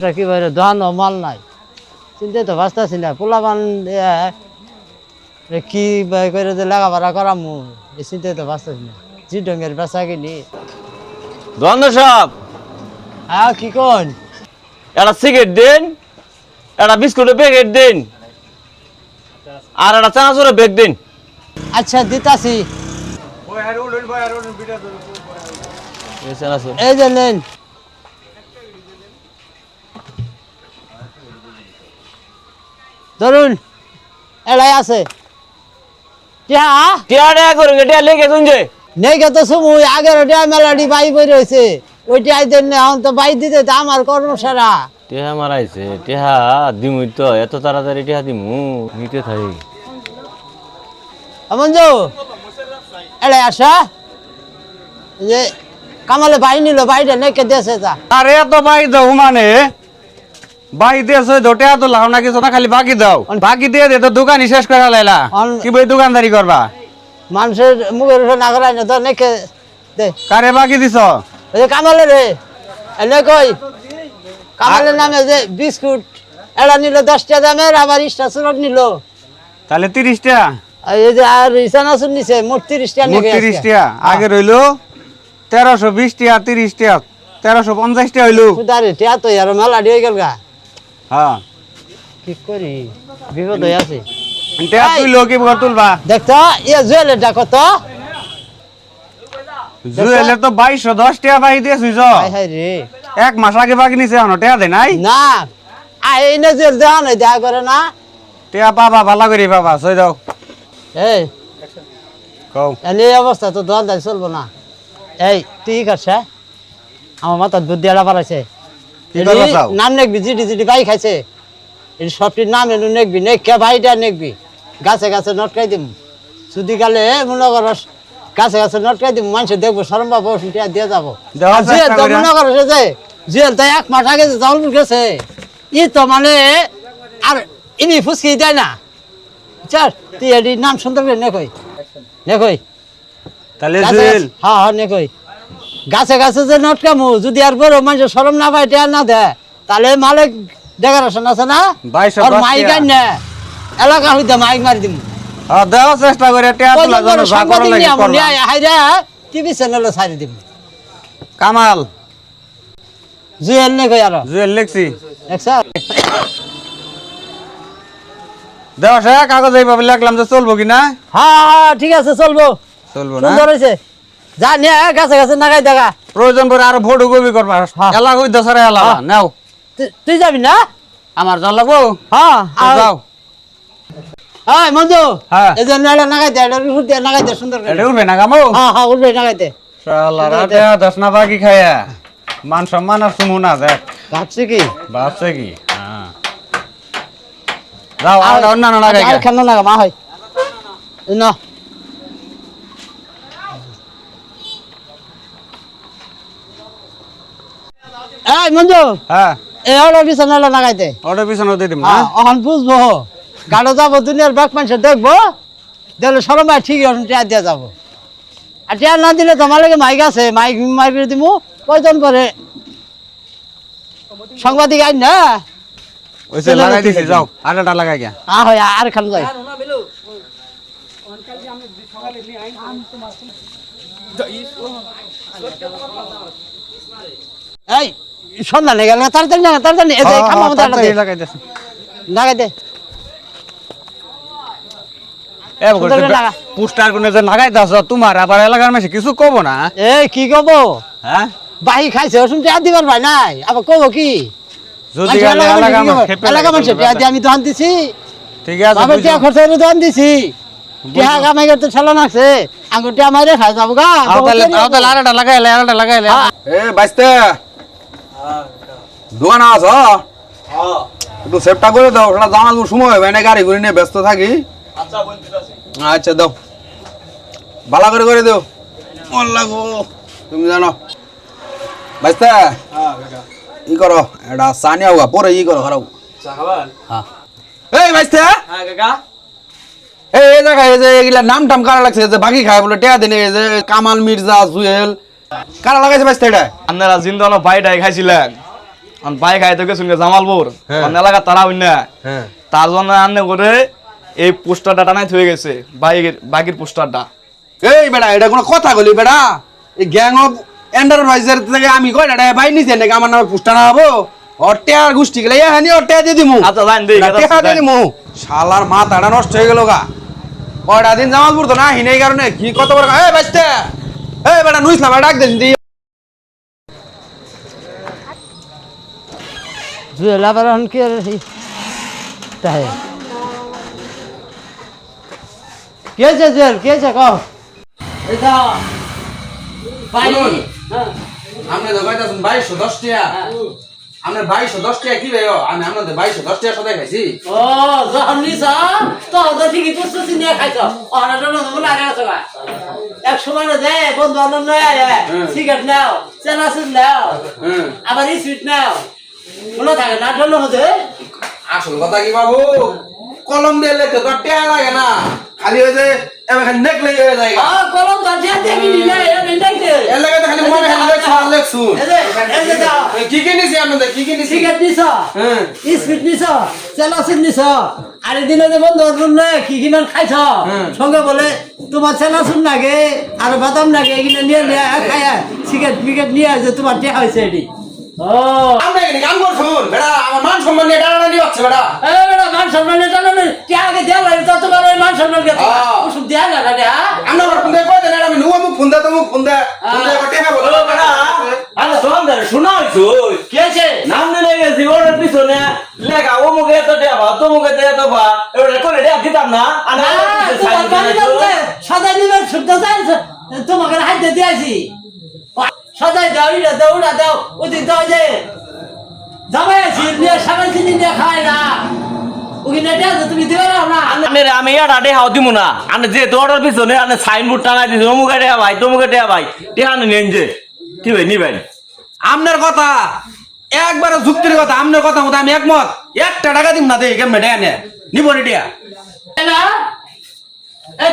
এটা কি বাইরে দোকানো মাল নাই। চিন্তা তো বাঁচতেছি না। পোলাপান কি করে যে লেখাপড়া করামু এই চিন্তা তো বাঁচতেছি না। জি ডঙ্গের বেচা কিনি। দ্বন্দ্ব সাহেব হ্যাঁ কি কোন? একটা সিগারেট দিন একটা বিস্কুটের প্যাকেট দিন আর একটা চানাচুরের ব্যাগ দিন। আচ্ছা দিতাছি। এই যে নেন। ধরুন এলাই আছে। টিয়া টিয়া টিয়া করুন টিয়া লেগে শুনছে নেই গে তো সময় আগের টিয়া মেলাডি বাই বই রয়েছে। ওই টিয়াই দেন এখন তো বাই দিতে তো আমার কর্মসারা। টিহা মারাইছে টিহা দিমুই তো এত তাড়াতাড়ি টিহা দিমু নিতে থাকি মঞ্জু এলাই আসা। যে কামালে বাই নিল বাইরে নেকে দেশে যা আরে এত বাই দাও মানে? না কিছু না খালি বাকি দাও। বাকি দিয়ে দে তো দোকানই শেষ করে লাইলা অন- কি বই দোকানদারি করবা? মানুষের মুখের উপর না করাই না তো নেকে দে। কারে বাকি দিছ? যে কামালে রে এনে কই। কামালের নামে যে বিস্কুট এরা নিল দশটা দামের আবার ইস্টা সুরট নিল। তাহলে তিরিশ টাকা আর এই যে আর নিছে মোট তিরিশটা নিয়ে তিরিশ আগে রইল তেরোশো তিরিশ টাকা তেরোশো পঞ্চাশ টাকা হইল টিয়া তো আর মেলা দিয়ে গেল গা। হ্যাঁ। কি করি? বিপদ হয়ে আছে। তুলবা। দেখতো জুয়েলের তো টাকা বাকি দিয়ে সুইছ হাই হাই রে। এক মাস আগে বাকি নিছে এখন টাকা দে নাই? না। আই না জুয়েল দেওয়া নাই দেখা করে না। টাকা পাবা ভালো করে পাবা সই দাও এই কও। এনে অবস্থা তো দাই চলবো না। এই তুই কি করছে? আমার মাথার বুদ্ধি করবা চাও? নাম নেকবি বাই খাইছে। এই সবটির নাম এনু নেকবি নেকে ভাইটা নেকবি। গাছে গাছে নটকাই দিম। যদি গালে মনে করস গাছে গাছে নটকাই দিম মানুষ দেখব সরম পাবো ওষুধটা দিয়ে যাব। দেওয়ার আর জুয়েল চেষ্টা মনে করস এই যে জুয়েল তো এক মাস আগে যে গেছে ই তো মানে আর ইনি ফুসকি দেয় না। চার তুই এটির নাম সুন্দর করে নেকই নেকই তাহলে জুয়েল। হ্যাঁ হ্যাঁ নেকই গাছে গাছে যে নটকামু যদি আর বড় মানুষ সরম না পায় টেয়ার না দেয় তাহলে মালিক ডেকারেশন আছে না? আর মাইক। আন না। এলাকা হইতে মাইক মারি দিম। দেওয়ার চেষ্টা করে তোলা জন্য লাগে হাইরা টিভি চ্যানেলে ছাড়ি দিম। কামাল। জুয়েল নে কই আর? জুয়েল লিখছি। দেখছ দেওয়া কাগজ এইভাবে লিখলাম যে চলবো কি না? হ্যাঁ হ্যাঁ ঠিক আছে চলবো। চলবো না? সুন্দর হয়েছে যা নিয়ে গাছে গাছে নাগাই দেখা। প্রয়োজন পরে আরও ফটো কপি করবা। এলা কই দশরা এলা। নাও। তুই- যাবি না? আমার যা লাগবো? হ্যাঁ আর- যাও। হ্যাঁ মঞ্জু! হ্যাঁ। এই নাগাই দে এটা উঠ দিয়ে নাগাই দে সুন্দর করে। এটা উঠবে না কামো হ্যাঁ হ্যাঁ উঠবে নাগাই দে। শালা রাতে দশ না বাকি খায়া। মান সম্মান আর সুমু না দেখ ভাবছি কি? ভাবছে কি? হ্যাঁ যাও আর অন্যান্য না আর খান না মা হয়। না। এই মঞ্জু হ্যাঁ। এই অর্ডার বিছানা লাগাইতে। অটো পিছনে দিয়ে দিম না হ্যাঁ। অহন বুঝব। গাড়ো যাব দুনিয়ার বাক মানুষ দেখব। দেখলে সরম ভাই ঠিক এখন টিয়া দিয়া যাব। আর টিয়া না দিলে তোমার লাগে মাইক আছে মাইক মাইক দিমু। কয়জন করে? সাংবাদিক আইন না? ওইসে লাগাই দিছি যাও আর এটা লাগাই গিয়া। আ হয় আর খান যাই। এই সন্ধ্যা নেই গেল তাড়াতাড়ি না তাড়াতাড়ি এই যে খামা মতো তাড়াতাড়ি। লাগাই দিছি লাগাই দে। এ সুন্দর করে লাগা। পোস্টার কোনে যে লাগাই দাস তোমার আবার এলাকার মাসে কিছু কব না? এই কি কব? হ্যাঁ? বাহি খাইছে ওষুধ টিয়া দিবার ভাই নাই। আবার কব কি? যদি মানুষের এলা- এলাকা এলাকা মানুষের কি আমার কব? খেপে এলাকা লাগে মানুষের তো টিয়া দিয়ে আমি দোকান দিছি। ঠিক আছে টিয়া। দোকান দিছি টিয়া কামাই করতে ঠেলা নাকছে আঙ্গুর টিয়া মাইরে খাই যাব গা। তাহলে আরেকটা লাগাইলে আরেকটা লাগাইলে এ বাইস্তে। দোকান আস একটু সেভটা করে দাও জানার সময় হবে না গাড়ি করে নিয়ে ব্যস্ত থাকি। আচ্ছা দাও। ভালো করে করে দিও। মন লাগবো। তুমি জানো। বাইস্তে। ই করো এটা সানি আউগা পরে ই করো খারাপ। হ্যাঁ। এই বাইস্তে। এই এই জায়গায় এই যে এগুলা নাম টাম কারা লাগছে? যে বাকি খায় বলে টেয়া দিনে এই যে কামাল মির্জা জুয়েল কারা লাগাইছে বাইস্তে এটা আপনারা জিন্দল বাইটাই খাইছিলেন। আমার ভাই খাইতে গেছিল জামালপুর। হ্যাঁ। এলাকা তারা হইন না। হ্যাঁ। তার জন্য আন্নে করে এই পোস্টারটা টানাই থয়ে গেছে বাইকের বাইকের পোস্টারটা। এই বেটা এটা কোনো কথা বলি বেটা? এই গ্যাং অফ এন্টারপ্রাইজের থেকে আমি কয়টা টাকা পাই নিছে নাকি আমার নামে পুষ্টা না হব অটেয়ার গোষ্ঠী গেলে এখানে অটেয়া দিয়ে দিমু। আচ্ছা জান দেই এটা দিয়ে দিমু। শালার মাথাটা নষ্ট হয়ে গেল গা। কয়টা দিন জামালপুর তো না হিনে কারণে। কি কত বড় এই বাচ্চা এই বেটা নুইস না বেটা ডাক দেন দি। জুয়েল এখন কি আর তাই কে আছে জুয়েল? কে আছে? কও। আপনি তো। কইতাছেন বাইশশো দশ টাকা। আপনার বাইশশো দশ টাকা কি ভাই আমি আপনাদের বাইশশো দশ টাকা সদাই খাইছি। ও যখন নিছ তো তো ঠিকই প্রস্তুতি নিয়ে খাইছ। অনাটা নতুন লাগে আছে গা। এক সময় না দেয় বন্ধু বান্ধব নয় সিগারেট নাও চেনাচুর নাও হ্যাঁ। আবার স্পিড নাও। মনে থাকে না ঢোল হতে আসল কথা কি বাবু? কলম দিয়ে লেখতে তো টেয়া লাগে না। খালি যে এবার খালি নেক লেগে হয়ে যায় ও কলম তো যে দেখি নিলে দেখতে। এর লাগে তো খালি মনে খালি যে এই যে দাও কি কি নিছি আপনাদের? কি কি নিছি? সিগারেট নিছ? হ্যাঁ। স্পিড নিছ? চেনাচুর নিছ? আর দিনে যে বন্ধু বান্ধব নয় কি কিমান খাইছ? সঙ্গে বলে তোমার চেনাচুর লাগে আর বাদাম লাগে এগুলো নিয়ে নিয়ে খাইয়া সিগারেট ফিগারেট নিয়ে আসে তোমার টেহা হয়েছে এটি। আমরা এখানে কাম করছুন। বেটা আমার মান সম্মান নিয়ে টানাটানি হচ্ছে বেটা এ বেটা মান সম্মান এটা না টেহা আগে দেওয়া লাগে তত বড় মান সম্মান কে। ওষুধ দেওয়া লাগে টেহা আমরা আবার ফোন দিয়ে কই দেন আমি নুয়া মুখ ফোন দে তো মুখ ফোন দে ফোন দে কটে হ্যাঁ বলো আরে শোন দে শোনা হইছো কি আছে নাম দিলে গেছি ওর পিছনে। লেখা ও মুখে এত দেবা তো মুখে দে তো বা এবারে করে দেয়া দিতাম না। আর না তোমার বাড়ি বলতে সদাই নিবেন শুদ্ধ তোমাকে হাইতে দিয়েছি। সদাই দাও ইটা দাও ওটা দাও ওদিক দাও যে। জামাই আছি নিয়ে সারা চিনি নিয়ে খায় না। দিবে আমি এটা দিব আমি যে পিছনে আমি সাইনবোর্ড দিছি দেয়া ভাই দেয়া ভাই নেন যে। নিবেন? আপনার কথা একবারে যুক্তির কথা আপনার কথা মতো আমি একমত। একটা টাকা দিম না দে কেমনে দেয়া নে নিব নি দেয়া এ আয়া হ্যাঁ,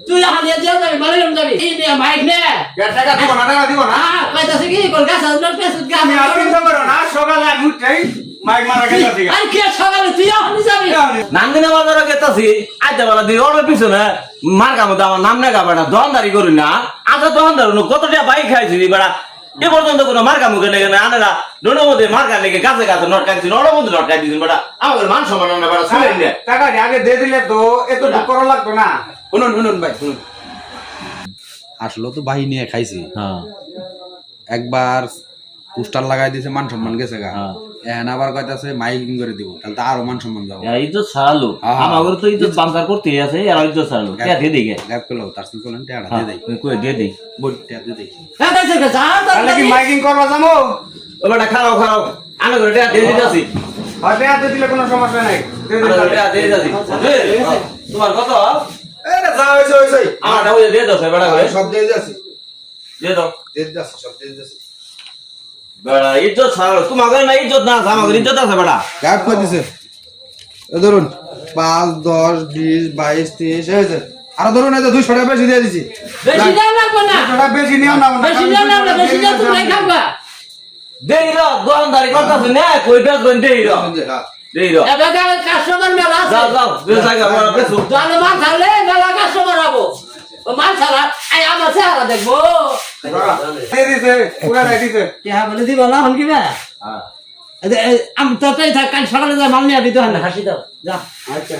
তুই হানিয়ে যাও যাবি মালে গেল যাবি। এই নে। টাকা দিব না টাকা দিব না। কইতাছে কি কোন গাছ আপনার না সকালে এক উঠতেই মাইক মারা গেছে ঠিক আর কে সকালে? তুই হানি যাবি। নান্দিনা বাজারে গেতাছি আইতে বেলা দিয়ে ওর পিছনে মার কামো আমার নাম না গাবাটা আচ্ছা দোকানদার কতটা বাইক খাইছি বেড়া এ পর্যন্ত কোনো মার্কা মুখে লেগে না আনেরা নোনো মধ্যে মার্কা লেগে গাছে গাছে নটকাই দিচ্ছি ওর মধ্যে নটকাই দিচ্ছি বেটা। আমাদের মান সম্মান না বেটা শুনেন না। টাকা আগে দিয়ে দিলে তো এত দুঃখ করা লাগতো না। শুনুন শুনুন ভাই শুনুন। আসলো তো বাহিনী খাইছি। হ্যাঁ। একবার পোস্টার লাগাই দিয়েছে মান সম্মান গেছে গা। এখন আবার কইতাছে মাইকিং করে দিব। তাহলে তো আরও মান সম্মান যাব। ইজ্জত ছাড়ালো আহা। আমাদের তো ইজ্জত করতে আছে এরা ইজ্জত ছাড়ালো কে দিয়ে গ্যাপ করল তার সাথে চলেন টেয়াটা হ্যাঁ দিয়ে দেই। কই দিয়ে দিই। টেয়া দিয়ে দেই। হ্যাঁ তাহলে কি মাইকিং করবা যাব? খারাপ খারাপ আমি করে দিয়ে দিতেছি। হয়তো হাতে দিলে কোনো সমস্যা নাই। দিয়ে। দিয়ে দিতেছি। তোমার কত? এটা যা হইছে হইছে। আমার দিয়ে দাও বেড়া করে। সব দিয়ে দিয়েছি দিয়ে দাও। দিয়ে সব দিয়ে দিয়েছি বেড়া ইজ্জত তোমাদের না ইজ্জত না আছে আমাদের ইজ্জত আছে বেড়া। করে দিছে? ধরুন পাঁচ দশ বিশ বাইশ ত্রিশ এই যে আরও ধরুন এই যে দুইশো টাকা বেশি দিয়ে দিছি। বেশি টাকা বেশি নিও না বেশি দাম লাগবে বেশি দাম তুমি খাবা দেই র দোকানদারি করতেছে না কই বেচবেন দেই র। হ্যাঁ। দেই র। এবার কাস্টমার মেলা আছে। যাও যাও বেশ বেশু মাল কাস্টমার হব। ও মাল ছাড়া আমার চেহারা দেখব। দিব না হন কিবা না আমি তোরটাই থাক কাল সকালে যা মাল নিয়ে দিতে হয়। না হাসি দাও। যা। আচ্ছা।